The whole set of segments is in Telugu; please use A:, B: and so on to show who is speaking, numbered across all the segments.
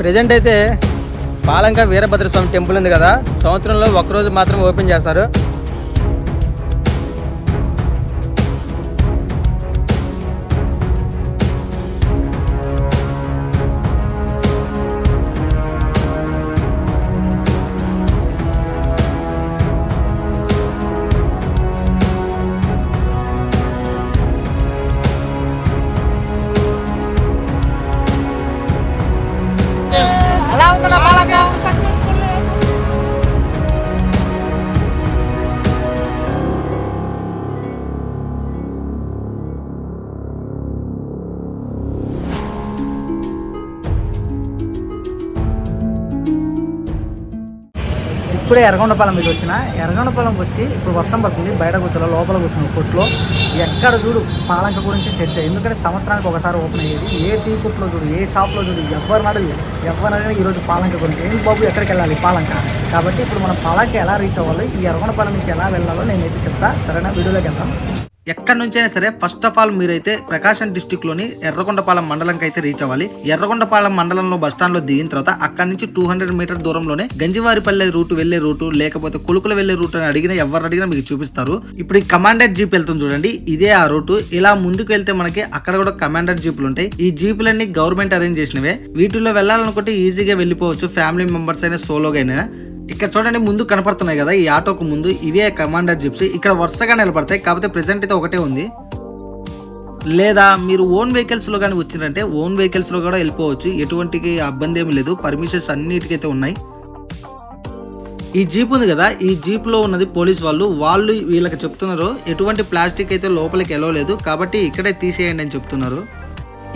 A: ప్రజెంట్ అయితే పాలంక వీరభద్ర స్వామి టెంపుల్ ఉంది కదా. సంవత్సరంలో ఒకరోజు మాత్రం ఓపెన్ చేస్తారు.
B: ఇప్పుడే ఎర్రగొండపాలెం మీద వచ్చిన ఎర్రగొండపాలెం వచ్చి ఇప్పుడు వర్షం పడుతుంది బయట కూర్చోలో లోపల కూర్చున్న కొట్లో. ఎక్కడ చూడు పాలంక గురించి చర్చ. ఎందుకంటే సంవత్సరానికి ఒకసారి ఓపెన్ అయ్యేది. ఏ టీ కొట్లో చూడు ఏ షాప్లో చూడు ఎవరిని అడుగు ఎవరిని అడిగినా ఈరోజు పాలంక గురించి. ఏంటి బాబు ఎక్కడికి వెళ్ళాలి పాలంక? కాబట్టి ఇప్పుడు మనం పాలంక ఎలా రీచ్ అవ్వాలి ఈ ఎర్రగొండపాలెం నుంచి ఎలా వెళ్ళాలో నేనైతే చెప్తా. సరైన? వీడియోలోకి వెళ్తాం
C: ఎక్కడి నుంచైనా సరే ఫస్ట్ ఆఫ్ ఆల్ మీరైతే ప్రకాశం డిస్టిక్లోని ఎర్రగొండపాలెం మండలంకి అయితే రీచ్ అవ్వాలి. ఎర్రగొండపాలెం మండలంలో బస్ స్టాండ్లో దిగిన తర్వాత అక్కడి నుంచి టూ హండ్రెడ్ మీటర్ దూరంలోనే గంజివారిపల్లె రూట్ వెళ్ళే రూటు లేకపోతే కొలుకులు వెళ్ళే రూట్ అని అడిగినా ఎవరు అడిగినా మీకు చూపిస్తారు. ఇప్పుడు ఈ కమాండర్ జీప్ వెళ్తుంది చూడండి ఇదే ఆ రూటు ఇలా ముందుకు వెళ్తే మనకి అక్కడ కూడా కమాండర్ జీపులు ఉంటాయి. ఈ జీపులన్నీ గవర్నమెంట్ అరేంజ్ చేసినవే. వీటిలో వెళ్ళాలనుకుంటే ఈజీగా వెళ్ళిపోవచ్చు ఫ్యామిలీ మెంబర్స్ అయినా సోలోగా అయినా. ఇక్కడ చూడండి ముందు కనపడుతున్నాయి కదా ఈ ఆటోకు ముందు ఇవే కమాండర్ జిప్స్. ఇక్కడ వరుసగా నిలబడతాయి కాకపోతే ప్రెసెంట్ అయితే ఒకటే ఉంది. లేదా మీరు ఓన్ వెహికల్స్లో కానీ వచ్చిందంటే ఓన్ వెహికల్స్లో కూడా వెళ్ళిపోవచ్చు. ఎటువంటి ఇబ్బంది ఏమి లేదు పర్మిషన్స్ అన్నిటికైతే ఉన్నాయి. ఈ జీప్ ఉంది కదా ఈ జీప్లో ఉన్నది పోలీస్ వాళ్ళు. వాళ్ళు వీళ్ళకి చెప్తున్నారు ఎటువంటి ప్లాస్టిక్ అయితే లోపలికి వెళ్ళలేదు కాబట్టి ఇక్కడే తీసేయండి అని చెప్తున్నారు.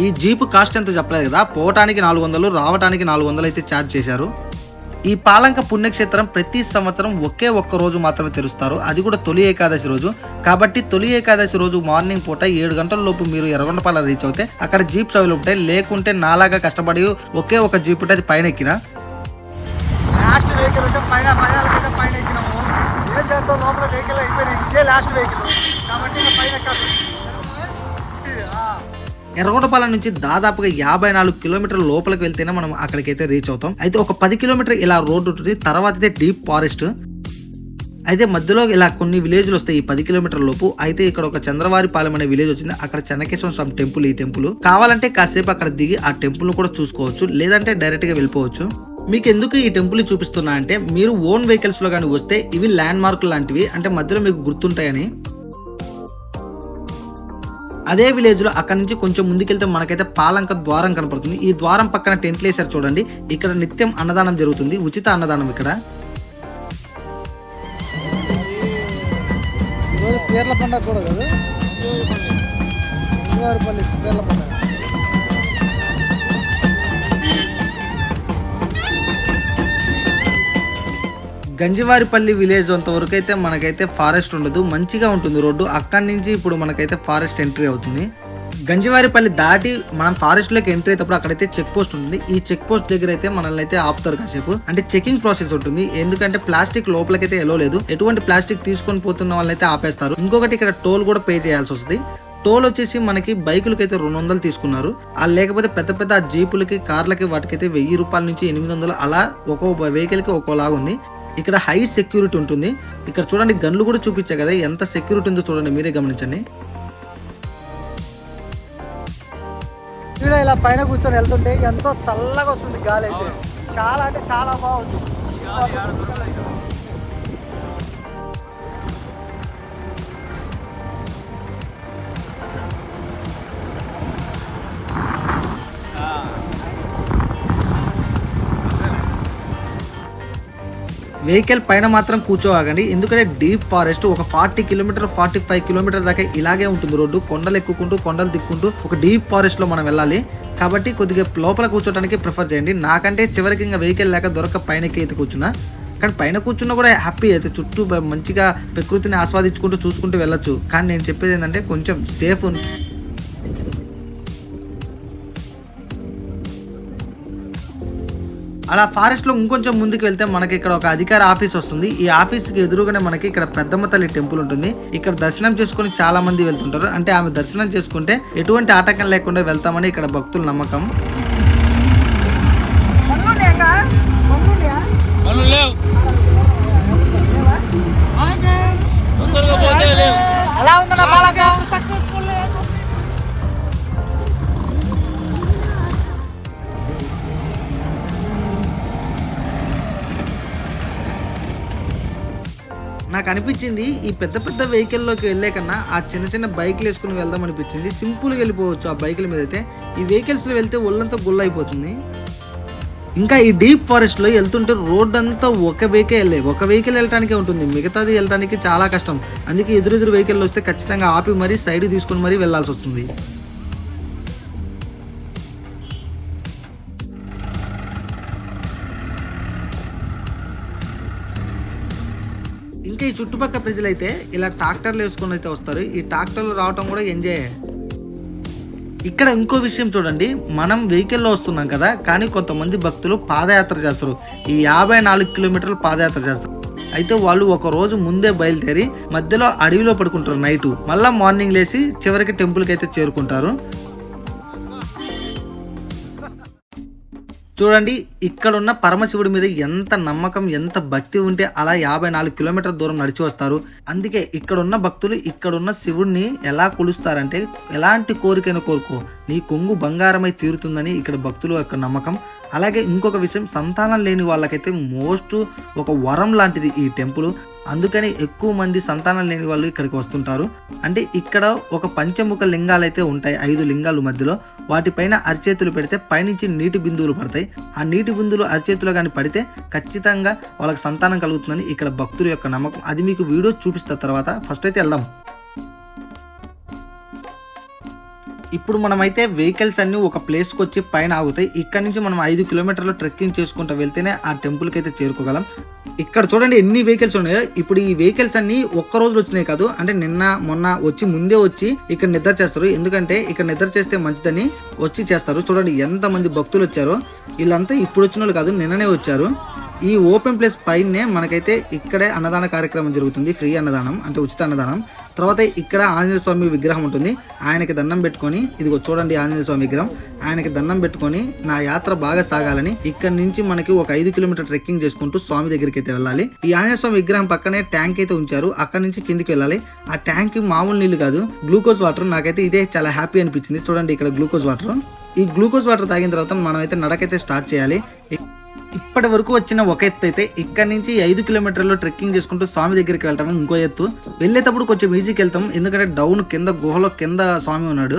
C: ఈ జీప్ కాస్ట్ ఎంత చెప్పలేదు కదా పోవటానికి నాలుగు వందలు రావటానికి నాలుగు వందలు అయితే ఛార్జ్ చేశారు. ఈ పాలంక పుణ్యక్షేత్రం ప్రతి సంవత్సరం ఒకే ఒక్క రోజు మాత్రమే తెరుస్తారు. అది కూడా తొలి ఏకాదశి రోజు. కాబట్టి తొలి ఏకాదశి రోజు మార్నింగ్ పూట ఏడు గంటల లోపు మీరు ఎర్రగొండపాల రీచ్ అవుతే అక్కడ జీప్ సౌలు ఉంటాయి లేకుంటే నాలాగా కష్టపడి ఒకే ఒక జీప్ ఉంటే అది పైన ఎక్కిన.
B: లాస్ట్ వెహికల్ ఉంటే పైన ఫైనల్ పైన ఎక్కినాము. ఏం చేద్దాం లోపల వెహికల్ అయిపోయినాయి ఇదే లాస్ట్ వెహికల్ కాబట్టి పైన ఎక్కాలి
C: ఎర్రగొండపాలెం నుంచి దాదాపుగా యాభై నాలుగు కిలోమీటర్ల లోపలికి వెళ్తేనే మనం అక్కడికైతే రీచ్ అవుతాం. అయితే ఒక పది కిలోమీటర్ ఇలా రోడ్డు ఉంటుంది తర్వాత అయితే డీప్ ఫారెస్ట్ అయితే మధ్యలో ఇలా కొన్ని విలేజ్లు వస్తాయి ఈ పది కిలోమీటర్ల లోపు. అయితే ఇక్కడ ఒక చంద్రవారిపాలెం అనే విలేజ్ వచ్చింది అక్కడ చెన్నకేశ్వర స్వామి టెంపుల్ ఈ టెంపుల్ కావాలంటే కాసేపు అక్కడ దిగి ఆ టెంపుల్ కూడా చూసుకోవచ్చు లేదంటే డైరెక్ట్గా వెళ్ళిపోవచ్చు. మీకు ఎందుకు ఈ టెంపుల్ చూపిస్తున్నా అంటే మీరు ఓన్ వెహికల్స్లో కానీ వస్తే ఇవి ల్యాండ్ మార్క్ లాంటివి అంటే మధ్యలో మీకు గుర్తుంటాయని. అదే విలేజ్లో అక్కడ నుంచి కొంచెం ముందుకెళ్తే మనకైతే పాలంక ద్వారం కనపడుతుంది. ఈ ద్వారం పక్కన టెంట్లు వేసారు చూడండి. ఇక్కడ నిత్యం అన్నదానం జరుగుతుంది. ఉచిత అన్నదానం ఇక్కడ.
B: ఈరోజు పండుగ కూడా కదా? పండుగ.
C: గంజివారిపల్లి విలేజ్ అంతవరకు అయితే మనకైతే ఫారెస్ట్ ఉండదు మంచిగా ఉంటుంది రోడ్డు. అక్కడి నుంచి ఇప్పుడు మనకైతే ఫారెస్ట్ ఎంట్రీ అవుతుంది. గంజివారిపల్లి దాటి మనం ఫారెస్ట్లోకి ఎంట్రీ అయినప్పుడు అక్కడైతే చెక్ పోస్ట్ ఉంటుంది. ఈ చెక్ పోస్ట్ దగ్గర అయితే మనల్ని అయితే ఆపుతారు కాసేపు. అంటే చెకింగ్ ప్రాసెస్ ఉంటుంది. ఎందుకంటే ప్లాస్టిక్ లోపలికైతే ఎలవలేదు ఎటువంటి ప్లాస్టిక్ తీసుకొని పోతున్న వాళ్ళైతే ఆపేస్తారు. ఇంకొకటి ఇక్కడ టోల్ కూడా పే చేయాల్సి వస్తుంది. టోల్ వచ్చేసి మనకి బైకులకి అయితే రెండు వందలు తీసుకున్నారు. ఆ లేకపోతే పెద్ద పెద్ద జీపులకి కార్లకి వాటికైతే వెయ్యి రూపాయల నుంచి ఎనిమిది వందలు అలా ఒక్కో వెహికల్కి ఒక్కోలాగా ఉంది. ఇక్కడ హై సెక్యూరిటీ ఉంటుంది. ఇక్కడ చూడండి గన్లు కూడా చూపించా కదా ఎంత సెక్యూరిటీ ఉందో చూడండి మీరే గమనించండి.
B: ఇలా ఇలా పైన కూర్చొని వెళ్తుంటే ఎంతో చల్లగా వస్తుంది గాలి అయితే. చాలా అంటే చాలా బాగుంది.
C: వెహికల్ పైన మాత్రం కూర్చోవాగండి. ఎందుకంటే డీప్ ఫారెస్ట్ ఒక forty kilometer forty five kilometer దాకా ఇలాగే ఉంటుంది రోడ్డు. కొండలు ఎక్కుకుంటూ కొండలు దిక్కుంటూ ఒక డీప్ ఫారెస్ట్లో మనం వెళ్ళాలి. కాబట్టి కొద్దిగా లోపల కూర్చోడానికి ప్రిఫర్ చేయండి. నాకంటే చివరికి ఇంకా వెహికల్ లేక దొరక పైనకి అయితే కూర్చున్నా. కానీ పైన కూర్చున్నా కూడా హ్యాపీ అయితే చుట్టూ మంచిగా ప్రకృతిని ఆస్వాదించుకుంటూ చూసుకుంటూ వెళ్ళొచ్చు. కానీ నేను చెప్పేది ఏంటంటే కొంచెం సేఫ్ అలా ఫారెస్ట్లో ఇంకొంచెం ముందుకు వెళ్తే మనకి ఇక్కడ ఒక అధికార ఆఫీస్ వస్తుంది. ఈ ఆఫీస్కి ఎదురుగానే మనకి ఇక్కడ పెద్దమ్మ తల్లి టెంపుల్ ఉంటుంది. ఇక్కడ దర్శనం చేసుకుని చాలా మంది వెళ్తుంటారు. అంటే ఆమె దర్శనం చేసుకుంటే ఎటువంటి ఆటంకం లేకుండా వెళ్తామని ఇక్కడ భక్తుల నమ్మకం. అలా ఉందా బాలక నాకు అనిపించింది ఈ పెద్ద పెద్ద వెహికల్లోకి వెళ్ళే కన్నా ఆ చిన్న చిన్న బైక్లు వేసుకుని వెళ్దాం అనిపించింది. సింపుల్గా వెళ్ళిపోవచ్చు ఆ బైకుల మీద అయితే. ఈ వెహికల్స్లో వెళ్తే ఒళ్ళంతా గుల్ల అయిపోతుంది. ఇంకా ఈ డీప్ ఫారెస్ట్లో వెళ్తుంటే రోడ్ అంతా ఒక వెహికల్ వెళ్ళే. ఒక వెహికల్ వెళ్ళటానికే ఉంటుంది. మిగతాది వెళ్ళడానికి చాలా కష్టం. అందుకే ఎదురెదురు వెహికల్ వస్తే ఖచ్చితంగా ఆపి మరీ సైడ్ తీసుకుని మరీ వెళ్ళాల్సి వస్తుంది. చుట్టుపక్కల ప్రజలైతే ఇలా ట్రాక్టర్లు వేసుకొని అయితే వస్తారు. ఈ ట్రాక్టర్లు రావటం కూడా ఎంజాయ్. ఇక్కడ ఇంకో విషయం చూడండి. మనం వెహికల్లో వస్తున్నాం కదా కానీ కొంతమంది భక్తులు పాదయాత్ర చేస్తారు. ఈ యాభై నాలుగు కిలోమీటర్లు పాదయాత్ర చేస్తారు. అయితే వాళ్ళు ఒక రోజు ముందే బయలుదేరి మధ్యలో అడవిలో పడుకుంటారు నైట్. మళ్ళీ మార్నింగ్ లేచి చివరికి టెంపుల్కి అయితే చేరుకుంటారు. చూడండి ఇక్కడున్న పరమశివుడి మీద ఎంత నమ్మకం ఎంత భక్తి ఉంటే అలా యాభై నాలుగు కిలోమీటర్ల దూరం నడిచి వస్తారు. అందుకే ఇక్కడ ఉన్న భక్తులు ఇక్కడున్న శివుడిని ఎలా కొలుస్తారంటే ఎలాంటి కోరికైనా కోరుకో నీ కొంగు బంగారమై తీరుతుందని ఇక్కడ భక్తులు యొక్క నమ్మకం. అలాగే ఇంకొక విషయం సంతానం లేని వాళ్ళకైతే మోస్ట్ ఒక వరం లాంటిది ఈ టెంపుల్. అందుకని ఎక్కువ మంది సంతానం లేని వాళ్ళు ఇక్కడికి వస్తుంటారు. అంటే ఇక్కడ ఒక పంచముఖ లింగాలు అయితే ఉంటాయి ఐదు లింగాలు మధ్యలో. వాటిపైన అరిచేతులు పెడితే పైనుంచి నీటి బిందువులు పడతాయి. ఆ నీటి బిందువులు అరిచేతులు కానీ పడితే ఖచ్చితంగా వాళ్ళకి సంతానం కలుగుతుందని ఇక్కడ భక్తుల యొక్క నమ్మకం. అది మీకు వీడియో చూపిస్తా తర్వాత ఫస్ట్ అయితే వెళ్దాం. ఇప్పుడు మనమైతే వెహికల్స్ అన్నీ ఒక ప్లేస్కి వచ్చి పైన ఆగుతాయి. ఇక్కడ నుంచి మనం ఐదు కిలోమీటర్లు ట్రెక్కింగ్ చేసుకుంటూ వెళ్తేనే ఆ టెంపుల్కి అయితే చేరుకోగలం. ఇక్కడ చూడండి ఎన్ని వెహికల్స్ ఉన్నాయో. ఇప్పుడు ఈ వెహికల్స్ అన్ని ఒక్క రోజులు వచ్చినాయి కాదు. అంటే నిన్న మొన్న వచ్చి ముందే వచ్చి ఇక్కడ నిద్ర చేస్తారు. ఎందుకంటే ఇక్కడ నిద్ర చేస్తే మంచిదని వచ్చి చేస్తారు. చూడండి ఎంత మంది భక్తులు వచ్చారో. వీళ్ళంతా ఇప్పుడు వచ్చిన వాళ్ళు కాదు నిన్ననే వచ్చారు. ఈ ఓపెన్ ప్లేస్ పైనే మనకైతే ఇక్కడే అన్నదాన కార్యక్రమం జరుగుతుంది. ఫ్రీ అన్నదానం అంటే ఉచిత అన్నదానం. తర్వాత ఇక్కడ ఆంజనేయ స్వామి విగ్రహం ఉంటుంది. ఆయనకి దండం పెట్టుకొని ఇదిగో చూడండి ఆంజనేయ స్వామి విగ్రహం. ఆయనకి దండం పెట్టుకొని నా యాత్ర బాగా సాగాలని ఇక్కడ నుంచి మనకి ఒక ఐదు కిలోమీటర్ ట్రెక్కింగ్ చేసుకుంటూ స్వామి దగ్గరికి అయితే వెళ్ళాలి. ఈ ఆంజనేయ స్వామి విగ్రహం పక్కనే ట్యాంక్ అయితే ఉంచారు. అక్కడ నుంచి కిందికి వెళ్ళాలి. ఆ ట్యాంక్ మామూలు నీళ్ళు కాదు గ్లూకోజ్ వాటర్. నాకైతే ఇదే చాలా హ్యాపీ అనిపించింది. చూడండి ఇక్కడ గ్లూకోజ్ వాటర్. ఈ గ్లూకోజ్ వాటర్ తాగిన తర్వాత మనం అయితే నడకైతే స్టార్ట్ చేయాలి. ఇప్పటి వరకు వచ్చిన ఒక ఎత్తు అయితే ఇక్కడ నుంచి ఐదు కిలోమీటర్లు ట్రెక్కింగ్ చేసుకుంటూ స్వామి దగ్గరికి వెళ్తాము ఇంకో ఎత్తు. వెళ్ళేటప్పుడు కొంచెం ఈజీకి వెళ్తాం ఎందుకంటే డౌన్ కింద గుహలో కింద స్వామి ఉన్నాడు.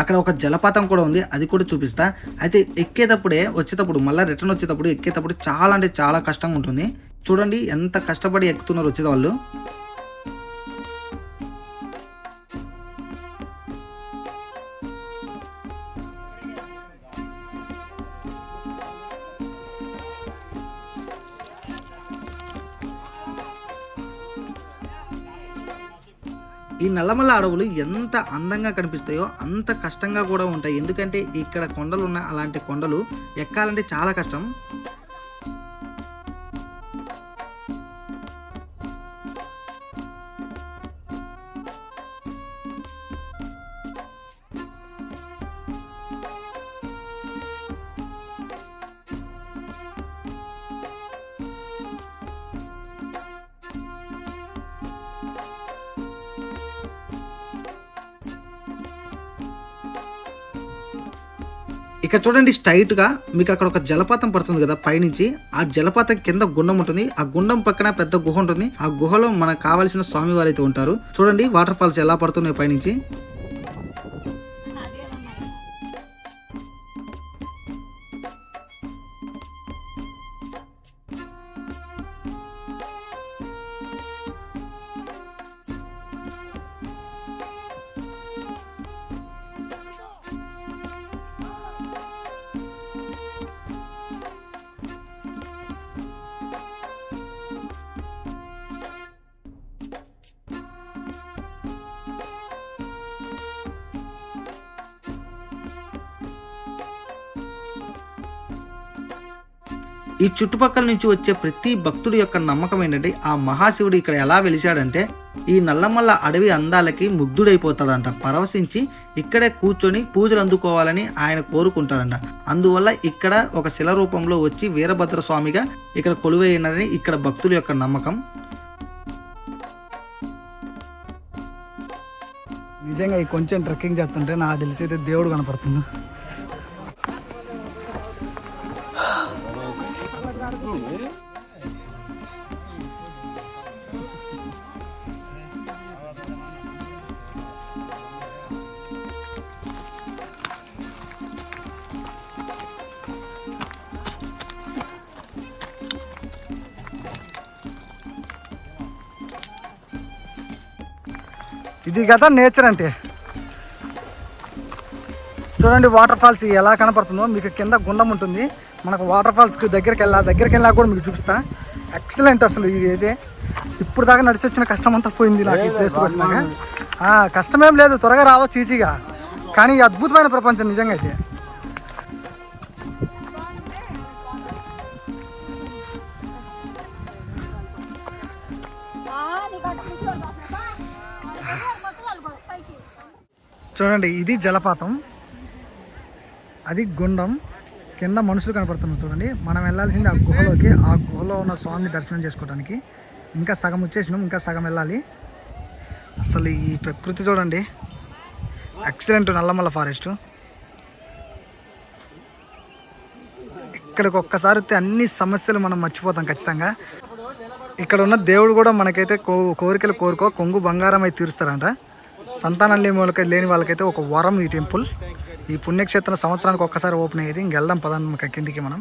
C: అక్కడ ఒక జలపాతం కూడా ఉంది అది కూడా చూపిస్తా. అయితే ఎక్కేటప్పుడే వచ్చేటప్పుడు మళ్ళీ రిటర్న్ వచ్చేటప్పుడు ఎక్కేటప్పుడు చాలా అంటే చాలా కష్టంగా ఉంటుంది. చూడండి ఎంత కష్టపడి ఎక్కుతున్నారు వచ్చేది వాళ్ళు నల్లమల్ల అడవులు ఎంత అందంగా కనిపిస్తాయో అంత కష్టంగా కూడా ఉంటాయి. ఎందుకంటే ఇక్కడ కొండలు ఉన్న అలాంటి కొండలు ఎక్కాలంటే చాలా కష్టం. ఇక చూడండి స్ట్రైట్గా మీకు అక్కడ ఒక జలపాతం పడుతుంది కదా పైనుంచి. ఆ జలపాతం కింద గుండం ఉంటుంది. ఆ గుండం పక్కన పెద్ద గుహ ఉంటుంది. ఆ గుహలో మనకు కావాల్సిన స్వామివారు అయితే ఉంటారు. చూడండి వాటర్ ఫాల్స్ ఎలా పడుతున్నాయి పైనుంచి. చుట్టుపక్కల నుంచి వచ్చే ప్రతి భక్తుడి యొక్క నమ్మకం ఏంటంటే ఆ మహాశివుడు ఇక్కడ ఎలా వెలిశాడంటే ఈ నల్లమల్ల అడవి అందాలకి ముగ్ధుడైపోతాడంట. పరవశించి ఇక్కడే కూర్చొని పూజలు అందుకోవాలని ఆయన కోరుకుంటాడంట. అందువల్ల ఇక్కడ ఒక శిల రూపంలో వచ్చి వీరభద్ర స్వామిగా ఇక్కడ కొలువైనారని ఇక్కడ భక్తుల యొక్క నమ్మకం.
B: నిజంగా ఈ కొంచెం ట్రెక్కింగ్ చేస్తుంటే నాకు తెలిసి అయితే దేవుడు కనపడుతుంది ఇది కదా నేచర్ అంటే. చూడండి వాటర్ ఫాల్స్ ఎలా కనపడుతుందో. మీకు కింద గుండం ఉంటుంది. మనకు వాటర్ ఫాల్స్కి దగ్గరికి వెళ్ళా దగ్గరికి వెళ్ళా కూడా మీకు చూపిస్తా. ఎక్సలెంట్ అసలు ఇది అయితే. ఇప్పుడు దాకా నడిచి వచ్చిన కష్టం అంతా పోయింది నాకు ఈ ప్లేస్కి వచ్చినాక. కష్టమేం లేదు త్వరగా రావచ్చు ఈజీగా కానీ అద్భుతమైన ప్రపంచం నిజంగా అయితే. చూడండి ఇది జలపాతం. అది గుండం. కింద మనుషులు కనపడుతున్నారు చూడండి. మనం వెళ్ళాల్సింది ఆ గుహలోకి ఆ గుహలో ఉన్న స్వామిని దర్శనం చేసుకోవడానికి. ఇంకా సగం వచ్చేసినాం ఇంకా సగం వెళ్ళాలి. అసలు ఈ ప్రకృతి చూడండి. ఎక్సలెంట్ నల్లమల్ల ఫారెస్ట్ ఇక్కడికి ఒక్కసారి వస్తే అన్ని సమస్యలు మనం మర్చిపోతాం ఖచ్చితంగా. ఇక్కడ ఉన్న దేవుడు కూడా మనకైతే కో కోరికలు కోరుకో కొంగు బంగారం అయితే తీరుస్తారంట. సంతానం లేని వాళ్ళకి లేని వాళ్ళకైతే ఒక వరం ఈ టెంపుల్. ఈ పుణ్యక్షేత్రం సంవత్సరానికి ఒక్కసారి ఓపెన్ అయ్యేది. ఇంకెళ్దాం పదండి మనకి కిందికి మనం.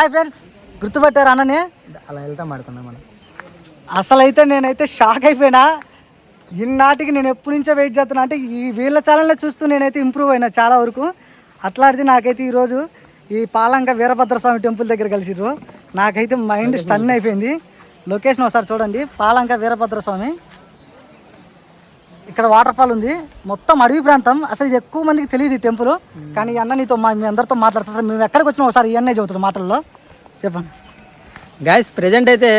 B: హాయ్ ఫ్రెండ్స్ గుర్తుపట్టారు అన్ననే?
A: అలా వెళ్తాం ఆడుకున్నాం మనం.
B: అసలు అయితే నేనైతే షాక్ అయిపోయినా. ఇన్నాటికి నేను ఎప్పటి నుంచో వెయిట్ చేస్తున్నా. అంటే ఈ వీళ్ళ ఛానల్లో చూస్తూ నేనైతే ఇంప్రూవ్ అయినా చాలా వరకు. అట్లాంటిది నాకైతే ఈరోజు ఈ పాలంక వీరభద్ర స్వామి టెంపుల్ దగ్గర కలిసిర్రు. నాకైతే మైండ్ స్టన్ అయిపోయింది. లొకేషన్ ఒకసారి చూడండి. పాలంక వీరభద్ర స్వామి. ఇక్కడ వాటర్ ఫాల్ ఉంది. మొత్తం అడవి ప్రాంతం. అసలు ఇది ఎక్కువ మందికి తెలియదు ఈ టెంపుల్ కానీ ఈ అన్న నీతో మా మీ అందరితో మాట్లాడుతా అసలు మేము ఎక్కడికి వచ్చినా ఒకసారి ఇవన్నీ అన్నే మాటల్లో. చెప్పండి.
A: గాయస్ ప్రజెంట్ అయితే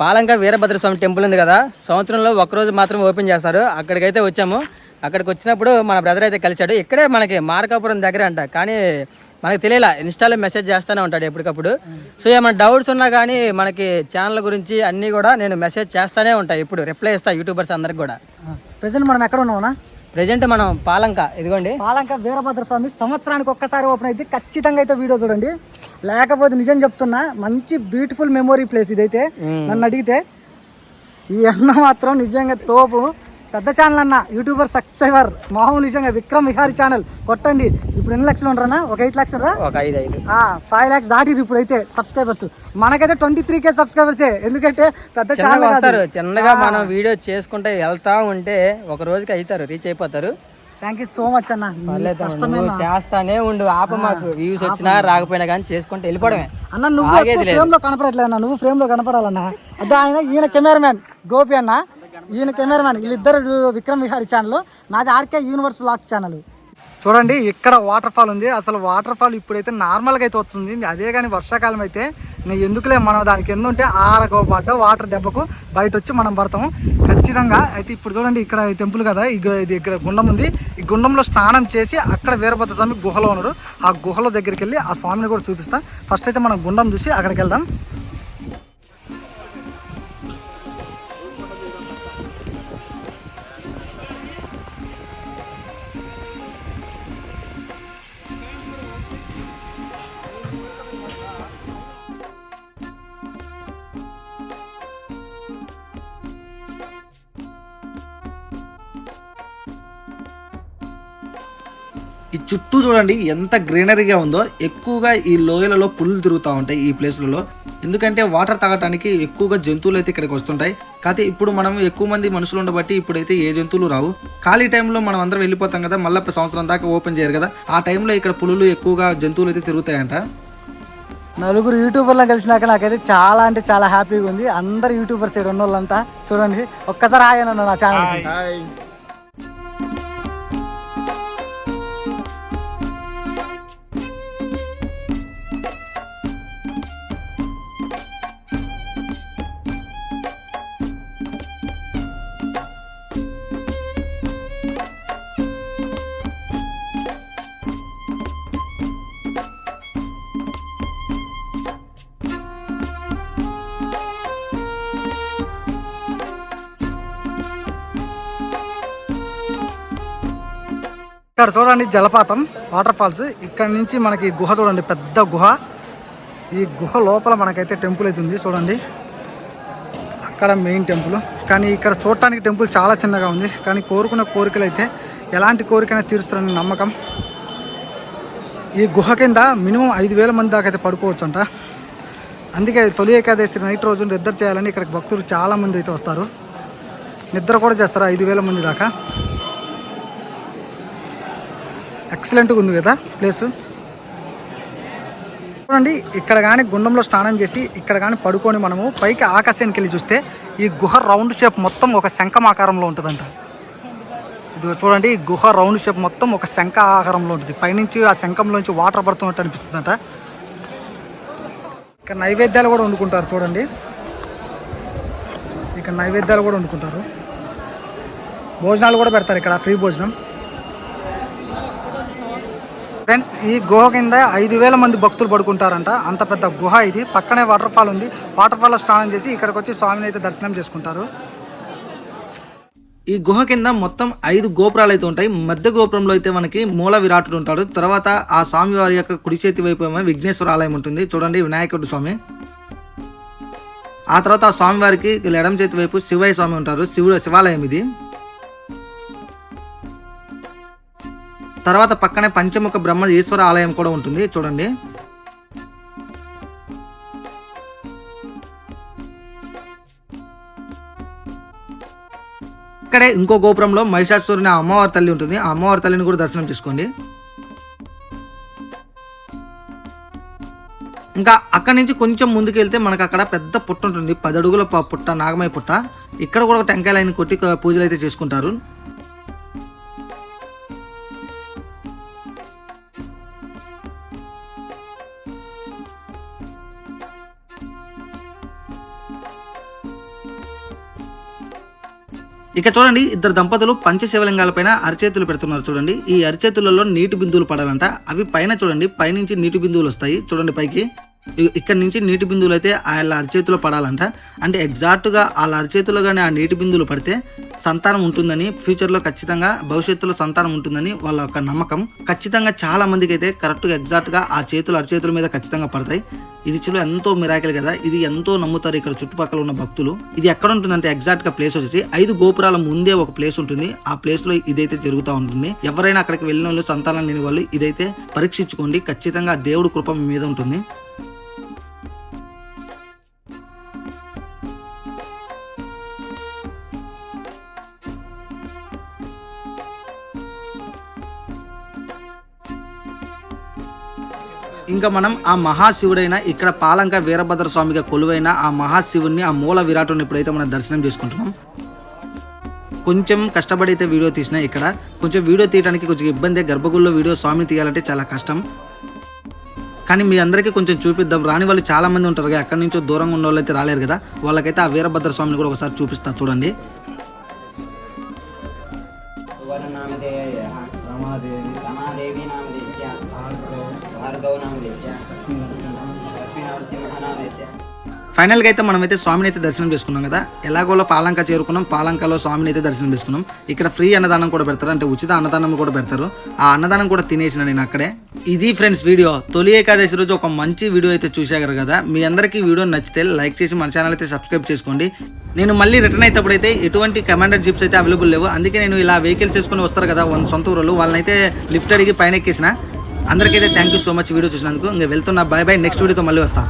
A: పాలంక వీరభద్ర స్వామి టెంపుల్ ఉంది కదా. సంవత్సరంలో ఒకరోజు మాత్రం ఓపెన్ చేస్తారు. అక్కడికైతే వచ్చాము. అక్కడికి వచ్చినప్పుడు మన బ్రదర్ అయితే కలిశాడు. ఇక్కడే మనకి మార్కాపురం దగ్గర అంట కానీ మనకు తెలియలా ఇన్స్టాలో మెసేజ్ చేస్తూనే ఉంటాడు ఎప్పటికప్పుడు. సో ఏమైనా డౌట్స్ ఉన్నా కానీ మనకి ఛానల్ గురించి అన్నీ కూడా నేను మెసేజ్ చేస్తూనే ఉంటాను ఇప్పుడు రిప్లై ఇస్తా యూట్యూబర్స్ అందరికి కూడా.
B: ప్రజెంట్ మనం ఎక్కడ ఉన్నామన్నా
A: ప్రజెంట్ మనం పాలంక ఇదిగోండి.
B: పాలంక వీరభద్ర స్వామి సంవత్సరానికి ఒక్కసారి ఓపెన్ అయితే ఖచ్చితంగా అయితే వీడియో చూడండి. లేకపోతే నిజం చెప్తున్నా మంచి బ్యూటిఫుల్ మెమొరీ ప్లేస్ ఇదైతే. నన్ను అడిగితే ఈ అన్న మాత్రం నిజంగా తోపు. పెద్ద ఛానల్ అన్న యూట్యూబర్ సబ్స్క్రైబర్ మామూలు నిజంగా విక్రమ్ విహారీ ఛానల్ కొట్టండి. ఇప్పుడు ఎన్ని లక్షలు ఉండరన్నా? ఒక ఎయిట్ లక్షలు ఫైవ్ ల్యాక్స్ దాటిరు ఇప్పుడైతే సబ్స్క్రైబర్స్ మనకైతే ట్వంటీ త్రీ కే సబ్స్క్రైబర్సే ఎందుకంటే పెద్ద ఛానల్
A: వస్తారు. చిన్నగా మనం వీడియో చేసుకుంటే వెళ్తా ఉంటే ఒక రోజుకి అవుతారు రీచ్ అయిపోతారు.
B: థ్యాంక్ యూ సో మచ్ అన్న.
A: చేస్తానే ఉండు. ఆప మాకు వ్యూస్ వచ్చినా రాకపోయినా కానీ చేసుకుంటే వెళ్ళిపోవడమే.
B: అన్న నువ్వు. ఫ్రేమ్లో కనపడట్లేదు అన్న. నువ్వు ఫ్రేమ్లో కనపడాలన్న. అదే ఆయన ఈయన కెమెరామ్యాన్ గోపి అన్న. ఈయన కెమెరామ్యాన్ వీళ్ళిద్దరు విక్రమ్ విహారీ ఛానల్ నాది ఆర్కే యూనివర్స్ బ్లాగ్ ఛానల్. చూడండి ఇక్కడ వాటర్ ఫాల్ ఉంది. అసలు వాటర్ ఫాల్ ఇప్పుడైతే నార్మల్గా అయితే వస్తుంది. అదే కానీ వర్షాకాలం అయితే నేను ఎందుకులే మనం దానికి కింద ఉంటే ఆడకో పడ్డ వాటర్ దెబ్బకు బయట వచ్చి మనం పడతాం ఖచ్చితంగా అయితే ఇప్పుడు చూడండి ఇక్కడ టెంపుల్ కదా ఇది ఇక్కడ గుండం ఉంది. ఈ గుండంలో స్నానం చేసి అక్కడ వీరభద్ర స్వామి గుహలో ఉన్నారు. ఆ గుహలో దగ్గరికి వెళ్ళి ఆ స్వామిని కూడా చూపిస్తా. ఫస్ట్ అయితే మనం గుండం చూసి అక్కడికి వెళ్దాం.
C: చుట్టూ చూడండి ఎంత గ్రీనరీగా ఉందో. ఎక్కువగా ఈ లోయలలో పుల్లు తిరుగుతూ ఉంటాయి ఈ ప్లేస్లలో. ఎందుకంటే వాటర్ తాగటానికి ఎక్కువగా జంతువులు అయితే ఇక్కడికి వస్తుంటాయి. కాకపోతే ఇప్పుడు మనం ఎక్కువ మంది మనుషులు ఉండబట్టి ఇప్పుడైతే ఏ జంతువులు రావు. ఖాళీ టైంలో మనం అందరం వెళ్ళిపోతాం కదా మళ్ళీ సంవత్సరం దాకా ఓపెన్ చేయరు కదా. ఆ టైంలో ఇక్కడ పులులు ఎక్కువగా జంతువులు అయితే తిరుగుతాయంట.
B: నలుగురు యూట్యూబర్లను కలిసినాక నాకైతే చాలా అంటే చాలా హ్యాపీగా ఉంది. అందరు యూట్యూబర్స్ ఇక్కడ ఉన్న వాళ్ళంతా చూడండి. ఒక్కసారి హాయ్ అన్న నా ఛానల్ ఇక్కడ చూడండి జలపాతం వాటర్ ఫాల్స్. ఇక్కడ నుంచి మనకి గుహ చూడండి పెద్ద గుహ. ఈ గుహ లోపల మనకైతే టెంపుల్ అయితే ఉంది చూడండి. అక్కడ మెయిన్ టెంపుల్. కానీ ఇక్కడ చూడటానికి టెంపుల్ చాలా చిన్నగా ఉంది. కానీ కోరుకున్న కోరికలు అయితే ఎలాంటి కోరికైనా తీరుస్తారని నమ్మకం. ఈ గుహ కింద మినిమం ఐదు వేల మంది దాకా అయితే పడుకోవచ్చు అంట అందుకే తొలి ఏకాదశి నైట్ రోజు నిద్ర చేయాలని ఇక్కడ భక్తులు చాలా మంది అయితే వస్తారు. నిద్ర కూడా చేస్తారు ఐదు వేల మంది దాకా. ఎక్సలెంట్గా ఉంది కదా ప్లేస్ చూడండి ఇక్కడ కానీ గుండంలో స్నానం చేసి ఇక్కడ కానీ పడుకొని మనము పైకి ఆకాశానికి వెళ్ళి చూస్తే ఈ గుహ రౌండ్ షేప్ మొత్తం ఒక శంఖం ఆకారంలో ఉంటుందంట. ఇది చూడండి ఈ గుహ రౌండ్ షేప్ మొత్తం ఒక శంఖ ఆకారంలో ఉంటుంది. పైనుంచి ఆ శంఖంలోంచి వాటర్ పడుతున్నట్టు అనిపిస్తుందంట. ఇక్కడ నైవేద్యాలు కూడా వండుకుంటారు చూడండి. ఇక్కడ నైవేద్యాలు కూడా వండుకుంటారు. భోజనాలు కూడా పెడతారు ఇక్కడ ఫ్రీ భోజనం. ఫ్రెండ్స్ ఈ గుహ కింద ఐదు వేల మంది భక్తులు పడుకుంటారంట. అంత పెద్ద గుహ ఇది. పక్కనే వాటర్ ఫాల్ ఉంది. వాటర్ ఫాల్లో స్నానం చేసి ఇక్కడికి వచ్చి స్వామిని అయితే దర్శనం చేసుకుంటారు.
C: ఈ గుహ కింద మొత్తం ఐదు గోపురాలు అయితే ఉంటాయి. మధ్య గోపురంలో అయితే మనకి మూల విరాటుడు ఉంటాడు. తర్వాత ఆ స్వామి వారి యొక్క కుడి చేతి వైపు ఏమో విఘ్నేశ్వర ఆలయం ఉంటుంది. చూడండి వినాయకుడు స్వామి. ఆ తర్వాత ఆ స్వామివారికి ఎడమ చేతి వైపు శివయ్య స్వామి ఉంటారు. శివుడు శివాలయం ఇది. తర్వాత పక్కనే పంచముఖ బ్రహ్మ ఈశ్వర ఆలయం కూడా ఉంటుంది చూడండి. ఇక్కడే ఇంకో గోపురంలో మహిషాసురుని అమ్మవారి తల్లి ఉంటుంది ఆ అమ్మవారి తల్లిని కూడా దర్శనం చేసుకోండి. ఇంకా అక్కడి నుంచి కొంచెం ముందుకు వెళ్తే మనకు అక్కడ పెద్ద పుట్ట ఉంటుంది పది అడుగుల పుట్ట నాగమయ్య పుట్ట. ఇక్కడ కూడా ఒక టెంకాయ లైన్ కొట్టి పూజలు అయితే చేసుకుంటారు. ఇక చూడండి ఇద్దరు దంపతులు పంచశివలింగాల పైన అరిచేతులు పెడుతున్నారు చూడండి. ఈ అరిచేతులలో నీటి బిందువులు పడాలంట. అవి పైన చూడండి పైనుంచి నీటి బిందువులు వస్తాయి. చూడండి పైకి. ఇక్కడ నుంచి నీటి బిందువులు అయితే వాళ్ళ అరిచేతిలో పడాలంట. అంటే ఎగ్జాక్ట్గా వాళ్ళ అరిచేతులు కానీ ఆ నీటి బిందువులు పడితే సంతానం ఉంటుందని ఫ్యూచర్లో ఖచ్చితంగా భవిష్యత్తులో సంతానం ఉంటుందని వాళ్ళ యొక్క నమ్మకం. ఖచ్చితంగా చాలా మందికి అయితే కరెక్ట్గా ఎగ్జాక్ట్గా ఆ చేతులు అరిచేతుల మీద ఖచ్చితంగా పడతాయి. ఇది చిలో ఎంతో మిరాకిల్ కదా. ఇది ఎంతో నమ్ముతారు ఇక్కడ చుట్టుపక్కల ఉన్న భక్తులు. ఇది ఎక్కడ ఉంటుందంటే ఎగ్జాక్ట్గా ప్లేస్ వచ్చేసి ఐదు గోపురాల ముందే ఒక ప్లేస్ ఉంటుంది. ఆ ప్లేస్లో ఇదైతే జరుగుతూ ఉంటుంది. ఎవరైనా అక్కడికి వెళ్ళిన వాళ్ళు సంతానం లేని వాళ్ళు ఇదైతే పరీక్షించుకోండి. ఖచ్చితంగా దేవుడు కృప మీద ఉంటుంది. ఇంకా మనం ఆ మహాశివుడైన ఇక్కడ పాలంక వీరభద్ర స్వామిగా కొలువైన ఆ మహాశివుడిని ఆ మూల విరాటుని ఇప్పుడైతే మనం దర్శనం చేసుకుంటున్నాం. కొంచెం కష్టపడి అయితే వీడియో తీసిన ఇక్కడ కొంచెం వీడియో తీయడానికి కొంచెం ఇబ్బంది గర్భగుడిలో వీడియో స్వామిని తీయాలంటే చాలా కష్టం. కానీ మీ అందరికీ కొంచెం చూపిద్దాం. రాని వాళ్ళు చాలామంది ఉంటారు కదా అక్కడి నుంచో దూరంగా ఉన్న వాళ్ళు అయితే రాలేరు కదా. వాళ్ళకైతే ఆ వీరభద్ర స్వామిని కూడా ఒకసారి చూపిస్తా చూడండి.
D: रमादेवी रमादेवी नाम दिशा भार्गव। नाम दिशा
C: ఫైనల్గా అయితే మనమైతే స్వామిని అయితే దర్శనం చేసుకున్నాం కదా. ఎలాగోలో పాలంక చేరుకున్నాం. పాలంకలో స్వామిని అయితే దర్శనం చేసుకున్నాం. ఇక్కడ ఫ్రీ అన్నదానం కూడా పెడతారు. అంటే ఉచిత అన్నదానం కూడా పెడతారు. ఆ అన్నదానం కూడా తినేసిన నేను అక్కడే. ఇది ఫ్రెండ్స్ వీడియో తొలి ఏకాదశి రోజు ఒక మంచి వీడియో అయితే చూశారు కదా. మీ అందరికీ వీడియో నచ్చితే లైక్ చేసి మన ఛానల్ అయితే సబ్స్క్రైబ్ చేసుకోండి. నేను మళ్ళీ రిటర్న్ అయినప్పుడు అయితే ఎటువంటి కమాండర్ జిప్స్ అయితే అవైలబుల్ లేవు. అందుకే నేను ఇలా వెహికల్స్ చేసుకుని వస్తారు కదా వన్ సొంత ఊరు వాళ్ళనైతే లిఫ్ట్ అడిగి పైన ఎక్కేసిన. అందరికైతే thank you so much video చూసినందుకు ఇంకా వెళ్తున్నా. బాయ్ బాయ్ నెక్స్ట్ వీడియోతో మళ్ళీ వస్తా.